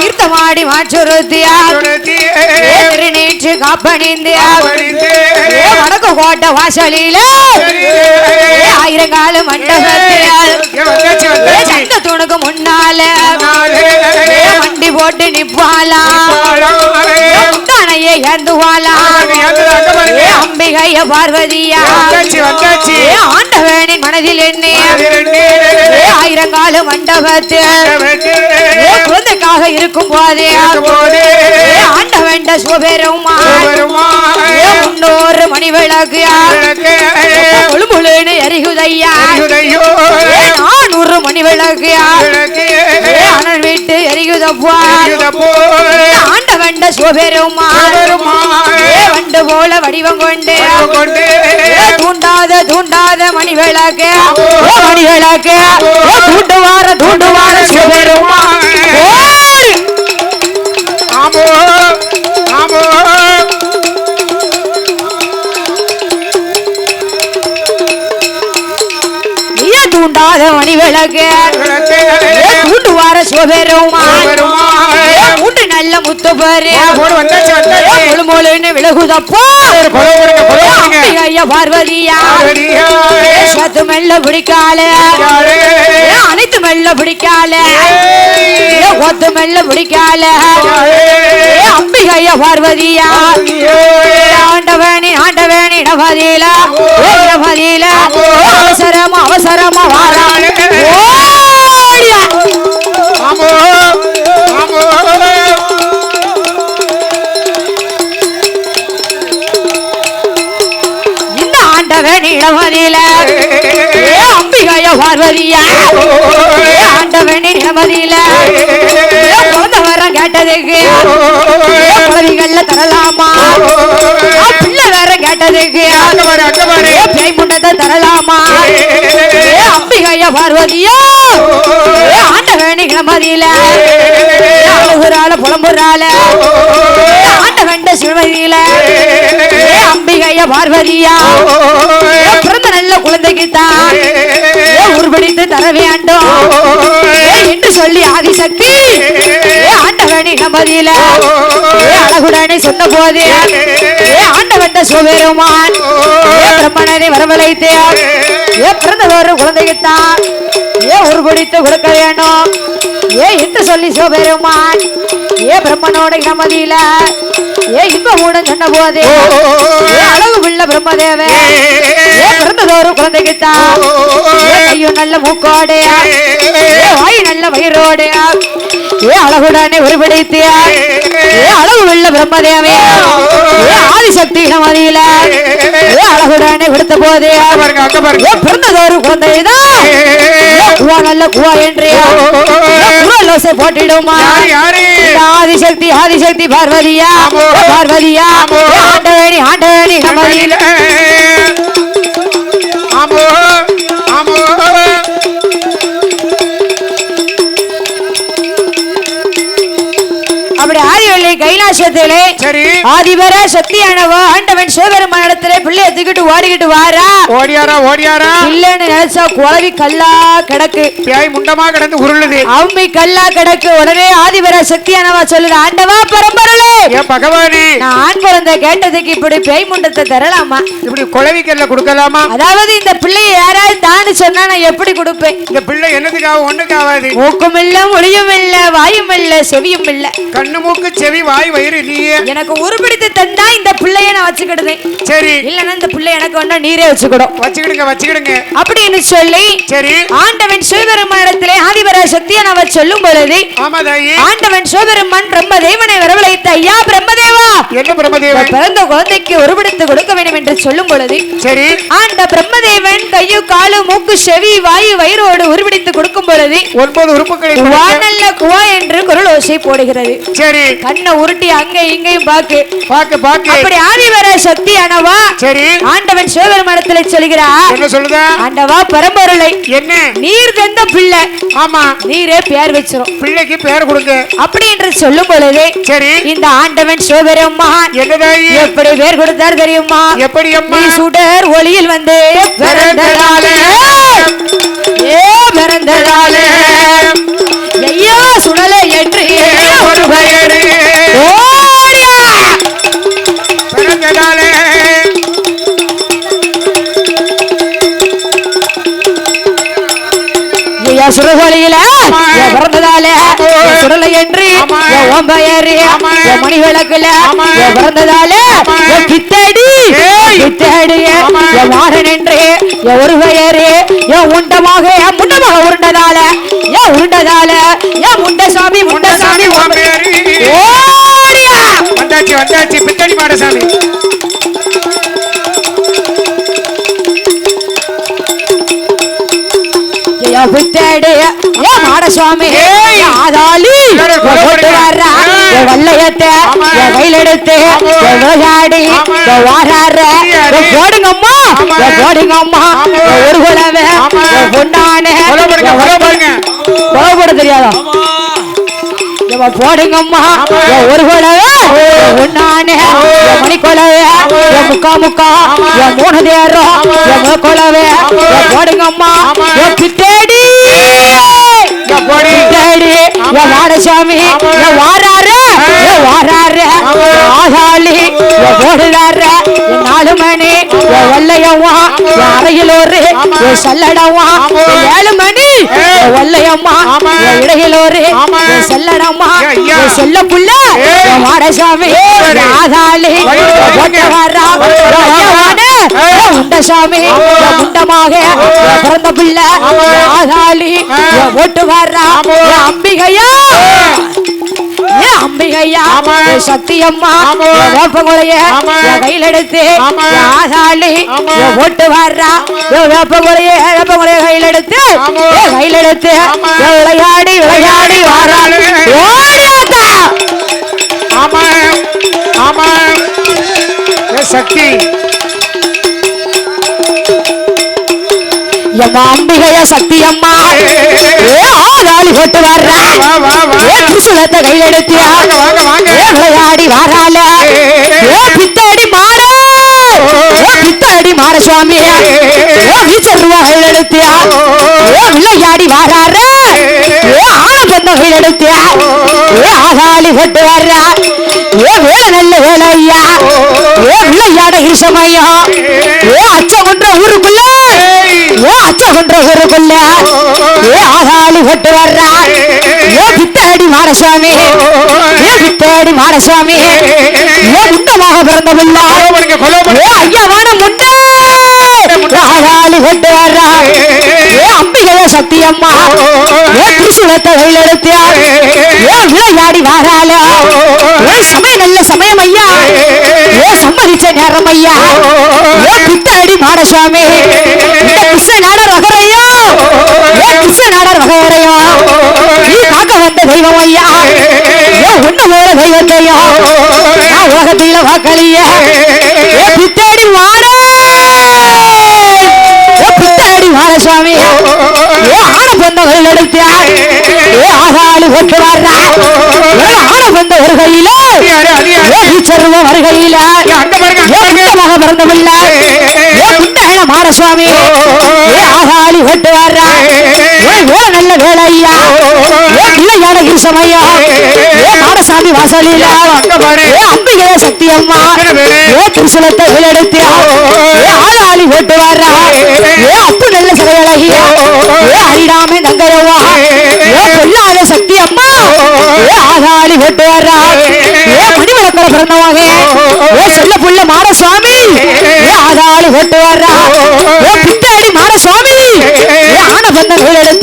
தீர்த்தமாடி மாற்றுறுத்தியா திருநீற்று காப்பணிந்தியா. வடக்கு கோட்டை வாசலில. ஆயிரங்கால மண்டபத்தியால் சந்த துணுக்கு முன்னால. வண்டி போட்டு நிப்பாளா. முந்தானையே ஏந்துவாளா அம்பிகைய பார்வதியா? ஆண்டவனின் மனதில் என்ன? ஆயிரங்கால மண்டபத்தில் ஏ குழந்தைக்காக இருக்கும் போதே. ஆண்டவன் சுபெருமா முன்னூறு மணி விளக்கு முழு முழுன்னு எரிகுதையா நானூறு மணி விளக்கு விட்டு எரிகுதப்பா ஆண்டவன் சுபெருமா ஏ வண்டு போல வடிவம் கொண்டு. தூண்டாத தூண்டாத மணி விளக்கு ஏ மணி விளக்கு ஏ தூண்டுவார தூண்டுவார சிவபெருமா ஓடி ஆமோ. ஆமோ. தூண்டாத மணி விளக்கு ஏ தூண்டுவார சிவபெருமா ஏ முண்டு நல்ல முத்து பாரு. முழு முழுன்னு விலகுதப்போ. ஐயா பார்வதியா. சத்து மெல்ல பிடிக்கால அனைத்து மெல்ல பிடிக்கால ஒத்து மெல்ல பிடிக்கால அம்பிகைய பார்வதியா. ஆண்டவனி ஆண்டவனி இடபதியில இடபதியில அவசரமா அவசரமா வாரானே ஓடியா ஆமோ. ஆமோ. இந்த ஆண்டவன் இடபதியில ஏ. அம்பிகைய பார்வதியா? ஆண்டவன் குழந்தை வரம் கேட்டதுக்கு. தரலாமா? பிள்ளை வேற கேட்டதுக்கு. பேய் முண்டத்தை தரலாமா? அம்பிகைய பார்வதியா? மதியில. ஆண்டவன் இடபதியில ஏ அழுகுறால புலம்புறால ஏ ஆண்டவன் சிவதியில அம்பிகைய பார்வதியா. பிறந்த நல்ல குழந்தைக்குத்தான் உருவடித்து தர வேண்டும் என்று சொல்லி ஆதிசக்தி. ஏ ஆண்டவனி நம்பதியில ஏ அழகுடனே சொன்ன ஆண்ட ஏ ஆண்டவன் சுபெருமான் ஏ பிரம்மணனை வரவழைத்து ஏ ஒரு உருவடித்து கொடுக்க வேண்டும். ஏ என்று சொல்லி சிவபெருமான் ஏ பிரம்மனோட இனமதியில. ஏ இன்பமுடன் சொன்ன போது அழகு பிள்ளை பிரம்மதேவ. ஏ. பிறந்ததொரு குழந்தைக்குத்தான் கையும் நல்ல மூக்கோடு ஏ வாய் நல்ல வயிறோடு ஏ அழகுடனே உருவடித்து ஏ அழகு பிள்ளை பிரம்மதேவே. ஏ ஆதிசக்தி இனமதியில ஏ அழகுடனே விடுத்த போது பாருங்க அங்க பாருங்க. ஏ பிறந்ததொரு குழந்தைதான் குவா நல்ல குவா என்று. ஏ குரலோசை போட்டிடுமா. ஆதிசக்தி ஆதிசக்தி பார்வதியா. பார்வதியா? ஆண்டவேணி ஆண்டவேணி நமதியில அப்படி ஆதிவள்ளி கைலாசத்திலே சரி. ஆதிபர சக்தியானவ ஆண்டவன் சிவபெருமானிடத்திலே பிள்ளைய தூக்கிட்டு ஓடிக்கிட்டு வாரா. ஓடியாரா ஓடியாரா? இல்லன்னு நினைச்சா குழவி கல்லா கிடக்கு. பேய் முண்டமா கிடந்து உருளுது. அம்பி கல்லா கிடக்கு. உடனே ஆதிபர சக்தியானவா சொல்லுது ஆண்டவா பரம்பரலே ஏ பகவானே! நான் ஆண் குழந்தை கேட்டதுக்கு இப்படி பேய் முண்டத்தை தரலாமா? இப்படி குழவிக்கல்ல கொடுக்கலாமா? அதாவது இந்த பிள்ளைய யாராவது தான்னு சொன்னா நான் எப்படி கொடுப்பேன்? இந்த பிள்ளை என்னதுக்காக ஒண்ணுக்காவாது மூக்கும் இல்ல மொழியும் இல்ல வாயும் இல்ல செவியும் இல்ல கண்ணு மூக்கு செவி வாய் வயிறு இல்லையே எனக்கு உருப்பிடித்து தந்தா இந்த பிள்ளைய நான் வச்சுக்கிடுதேன் சரி. இல்லன்னா இந்த பிள்ளை எனக்கு ஒண்ணா நீரே வச்சுக்கிடும். வச்சுக்கிடுங்க வச்சுக்கிடுங்க. அப்படின்னு சொல்லி சரி. ஆண்டவன் சிவபெருமானிடத்திலே ஆதிபர சக்தியானவ சொல்லும் பொழுது ஆண்டவன் சிவபெருமான் பிரம்ம தேவனை வரவழைத்த ஐயா பிரம்மதேவா? என்ன பிரம்மதேவன்? பிறந்த குழந்தைக்கு உருவெடுத்து கொடுக்க வேண்டும் என்று சொல்லும் பொழுது சரி. ஆண்ட பிரம்மதேவன் கையு காலு மூக்கு செவி வாயு வயிறோடு உருவெடுத்து கொடுக்கும் பொழுது ஒன்பது உறுப்புகளை. வானல்ல குவா என்று குரல் ஓசை போடுகிறது. சரி. கண்ணை உருட்டி அங்க இங்கேயும் பாக்கு. பாக்கு பாக்கு. அப்படி ஆதிவர சக்தி ஆனவா? சரி. ஆண்டவன் சிவபெருமானத்துல சொல்கிறார். என்ன சொல்லுதா? ஆண்டவா பரம்பொருளை. என்ன? நீர் தந்த பிள்ளை. ஆமா. நீரே பேர் வச்சிரும். பிள்ளைக்கு பேர் கொடுங்க. அப்படி என்று சொல்லும் பொழுது சரி. இந்த ஆண்டவன் சிவபெருமான் என்ன தாயி எப்படி பேர் கொடுத்தார் தெரியுமா? எப்படி அம்மா? நீ சுடர் ஒளியில் வந்து பிறந்ததாலே ஏ பிறந்ததாலே ஆமா. என் ஓம் பெயரு ஆமா. என் மணி விளக்குல பிறந்ததால கித்தடி. கித்தடி வாரன் என்று என் ஒரு பெயரு என் உண்டமாக என் முண்டமாக உருண்டதால என் உருண்டதால என் முண்டசாமி முண்டசாமி வந்தாச்சு வந்தாச்சு பித்தடி மாடசாமி ஏய். என் ஆதாளி பண்ணுங்க? வர்றா வெள்ளையத்தை கையில் எடுத்து விளையாடி வாராற போடுங்கம்மா போடுங்கம்மா ஒரு குலவே பொண்ணானே போட தெரியாதா போடுங்கம்மா ஒரு குலவே மணி முக்கா முக்கா மூணு தேரம் போடுங்கம்மா ஆமா. ஆமா. என் வாராரு வாராரு ஆகாளி என் நாலு மணி என் வெள்ளையம்மா என் அறையில் ஒரு ஆமா. என் சல்லடம்மா ஏழு மணி ஏ. என் வெள்ளையம்மா ஆமா. என் இடையில் ஒரு ஆமா. என் செல்லடம்மா செல்ல புள்ள வாடசாமி ஆகாளி உண்டசாமி என் பிறந்த பிள்ளை ஆகாளி ஓட்டு வர்றா அம்பிகையா சத்தியம்மா ஆமா. என் வேப்பங்குலைய கையில் எடுத்து. என் ஓட்டு வர்றா வேப்பங்குலைய வேப்பங்குலைய கையில் எடுத்து கையில் எடுத்து விளையாடி விளையாடி வாராள். ஓடியாத்தா ஆமா ஆமா ஏ சக்தி. என் அம்பிகைய சத்தியம்மா. ஏ ஆதாளி ஓட்டு வர்றா. திரிசூலத்தை கையில் எடுத்து வாங்க வாங்க வாங்க. ஏ விளையாடி வாராள. ஏ பித்தடி மாட ஏ பித்தடி மாட சுவாமி ஏ வீச்சருவா கையில் எடுத்து ஏ விளையாடி வாராரு ஏ ஆன பொண்ண கையில் எடுத்து ஏ ஆகாளி போட்டு வர்றா. ஏ வேலை நல்ல வேலை ஐயா அச்சம் ஏ ஆகாளி போட்டு வர்றா ஏ பித்தடி மாடசாமி ஏ பித்தடி மாடசாமி ஏ முண்டமாக பிறந்த பிள்ளை ஏ பண்ணுங்க ஐயா ஆகாளி போட்டு வர்றா ஏ அம்பிகைய சத்தியம்மா ஏ திரிசூலத்தை கையில் ஏ விளையாடி வாரால ஏ சமயம் நல்ல சமயம் ஐயா ஏ சம்மதிச்ச நேரம் ஐயா ஏ பித்தாடி மாடசாமி இந்த கிருஷ்ண நீ காக்க வந்த தெய்வம் ஐயா. ஏ ஒண்ணு போல ஐயா நான் உலகத்தில வாக்களிய. ஏ பித்தடி மாட ஏ பித்தடி மாடசாமி ஏ ஆன பொந்தகள் எடுத்தியா? ஏ ஆகாலு ஒட்டு வர்றா ஏ ஆன பொந்த ஒரு கையில ஏ ஏ குண்டகன ஏ வர்றா வேலை நல்ல வேலை ஐயா ஏ பிள்ளையான ஈசமையா ஏ மாடசாமி பாரு. ஏ அம்பிகைய சக்தி அம்மா? ஏ திருசலத்தை விளையெடுத்தியா ஏ ஆளாளி ஓட்டு வர்றா ஏ அப்பு நல்ல சிலையழகி ஏ அரிடாமே தங்கையவா ஏ பொல்லாத சக்தி அம்மா ஏ ஆகாளி ஓட்டு வர்றா ஏ மணிவிளக்கல பிறந்தவங்க ஏ செல்ல புள்ள மாடசுவாமி ஏ ஆகாளி ஓட்டு வர்றா ஏ பித்தாடி மாடசுவாமி ஏ ஆன பந்தன் எடுத்தியா